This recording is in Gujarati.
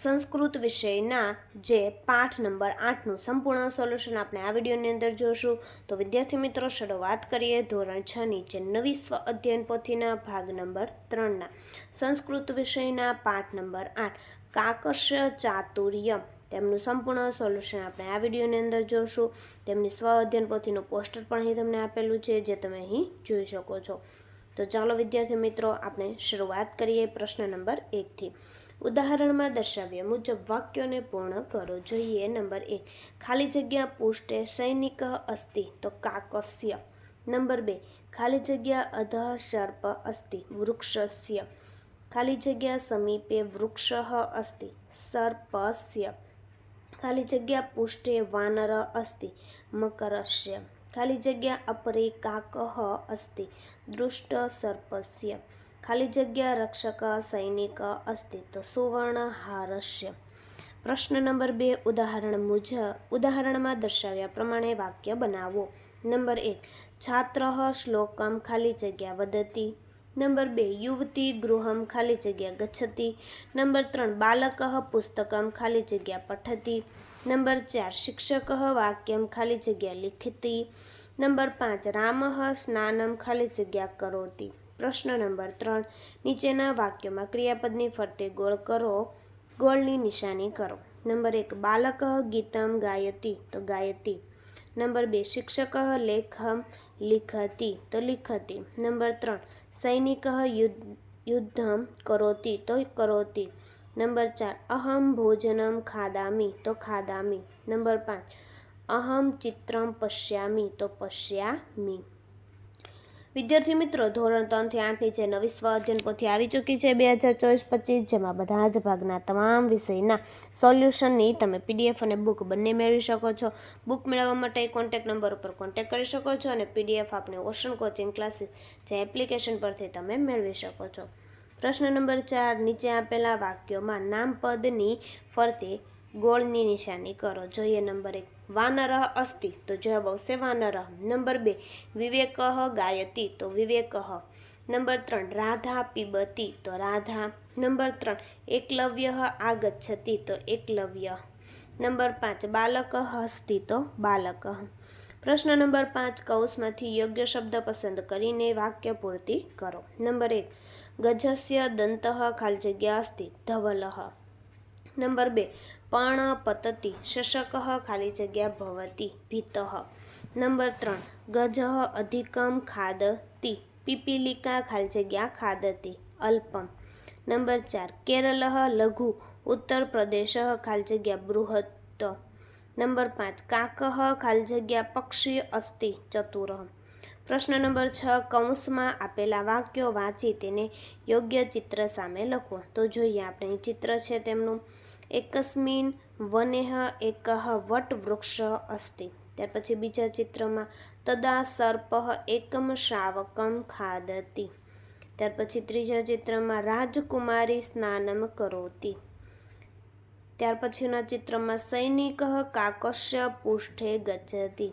સંસ્કૃત વિષયના જે પાઠ નંબર આઠનું સંપૂર્ણ સોલ્યુશન આપણે આ વિડીયોની અંદર જોશું. તો વિદ્યાર્થી મિત્રો, શરૂઆત કરીએ ધોરણ છ ની જે નવી સ્વ અધ્યયન પોથીના ભાગ નંબર ત્રણના. સંસ્કૃત વિષયના પાઠ નંબર આઠ કાકસ્ય ચાતુર્ય તેમનું સંપૂર્ણ સોલ્યુશન આપણે આ વિડીયોની અંદર જોશું. તેમની સ્વ અધ્યયન પોથીનું પોસ્ટર પણ અહીં તમને આપેલું છે, જે તમે અહીં જોઈ શકો છો. તો ચાલો વિદ્યાર્થી મિત્રો, આપણે શરૂઆત કરીએ પ્રશ્ન નંબર એકથી ઉદાહરણમાં દર્શાવ્યા મુજબ, વાક્યોને પૂર્ણ કરો. જોઈએ નંબર એક, ખાલી જગ્યા પુષ્ટે સૈનિક અસ્તિ તો કાકસ્ય. નંબર બે, ખાલી જગ્યા અધ સર્પ અસ્તિ વૃક્ષસ્ય. ખાલી જગ્યા સમીપે વૃક્ષ અસ્તિ સર્પસ્ય. ખાલી જગ્યા પુષ્ટે વાનર અસ્તિ મકરસ્ય. ખાલી જગ્યા અપરે કાકઃ અસ્તિ દૃષ્ટ સર્પસ્ય. ખાલી જગ્યા રક્ષક, સૈનિક, અસ્તિત્વ, સુવર્ણ, હારસ્ય. પ્રશ્ન નંબર બે, ઉદાહરણ મુજબ, ઉદાહરણમાં દર્શાવ્યા પ્રમાણે વાક્ય બનાવો. નંબર એક, છાત્ર શ્લોકમ ખાલી જગ્યા વદતી. નંબર બે, યુવતી ગૃહમ ખાલી જગ્યા ગચ્છતી. નંબર ત્રણ, બાલક પુસ્તકમ ખાલી જગ્યા પઠતી. નંબર ચાર, શિક્ષક વાક્યમ ખાલી જગ્યા લિખતી. નંબર પાંચ, રામ સ્નાનમ ખાલી જગ્યા કરોતી. પ્રશ્ન નંબર ત્રણ. નીચેના વાક્યોમાં ક્રિયાપદની ફરતે ગોળ કરો. ગોળની નિશાની કરો. નંબર એક, બાલક ગીતમ ગાયતી, તો ગાયતી. નંબર બે, શિક્ષક લેખમ લિખતી, તો લિખતી. નંબર ત્રણ, સૈનિક યુદ્ધ, યુદ્ધમ કરોતી, તો કરોતી. નંબર ચાર, અહમ ભોજનમ ખાદામી, તો ખાદામી. નંબર પાંચ, અહમ ચિત્રમ પશ્યામી, તો પશ્યામી. વિદ્યાર્થી મિત્રો, ધોરણ ત્રણથી આઠની જે નવી સ્વ અધ્યયન પોથી આવી ચૂકી છે બે હજાર ચોવીસ પચીસ, જેમાં બધા જ ભાગના તમામ વિષયના સોલ્યુશનની તમે પીડીએફ અને બુક બંને મેળવી શકો છો. બુક મેળવવા માટે કોન્ટેક નંબર ઉપર કોન્ટેક કરી શકો છો અને પીડીએફ આપણે ઓશન કોચિંગ ક્લાસીસ જે એપ્લિકેશન પરથી તમે મેળવી શકો છો. પ્રશ્ન નંબર ચાર, નીચે આપેલા વાક્યોમાં નામપદની ફરતે ગોળની નિશાની કરો. જોઈએ નંબર એક. વાનર અસ્તિ. તો જવાબ આવશે વાનર. નંબર બે. વિવેક ગાયતી. તો વિવેક. નંબર ત્રણ. રાધા પીબતી. તો રાધા. નંબર ત્રણ. એકલવ્ય આગચ્છતી. તો એકલવ્ય. નંબર પાંચ. બાલક હસ્તી. તો બાલક. પ્રશ્ન નંબર પાંચ. કૌશમાંથી યોગ્ય શબ્દ પસંદ કરીને વાક્ય પૂર્તિ કરો. નંબર એક. ગજસ્ય દંત ખાલી જગ્યા અસ્તિ. ધવલહ નંબર બે, પણ પતતી, શશક ખાલી જગ્યા ભવતી, ભીત. નંબર ત્રણ, ગજ અધિકમ ખાદતી, પીપીલિકા ખાલી જગ્યા ખાદતી, અલ્પમ. નંબર ચાર, કેરલ લઘુ, ઉત્તર પ્રદેશ ખાલી જગ્યા બૃહત્ત. નંબર પાંચ, કાક ખાલી જગ્યા પક્ષી અસ્તિ, ચતુર. પ્રશ્ન નંબર છ, કૌંસમાં આપેલા વાક્યો વાંચી તેને યોગ્ય ચિત્ર સામે લખો. તો જોઈએ આપણે ચિત્ર છે તેમનું. એકસ્મિન વનેહ એક વટવૃક્ષ અસ્તિ. ત્યાર પછી બીજા ચિત્રમાં, તદા સર્પ એકમ શ્રાવકમ ખાદતી. ત્યાર પછી ત્રીજા ચિત્રમાં, રાજકુમારી સ્નાનમ કરોતી. ત્યાર પછીના ચિત્રમાં, સૈનિક કાકશ્ય પૃષ્ઠે ગચ્છતી.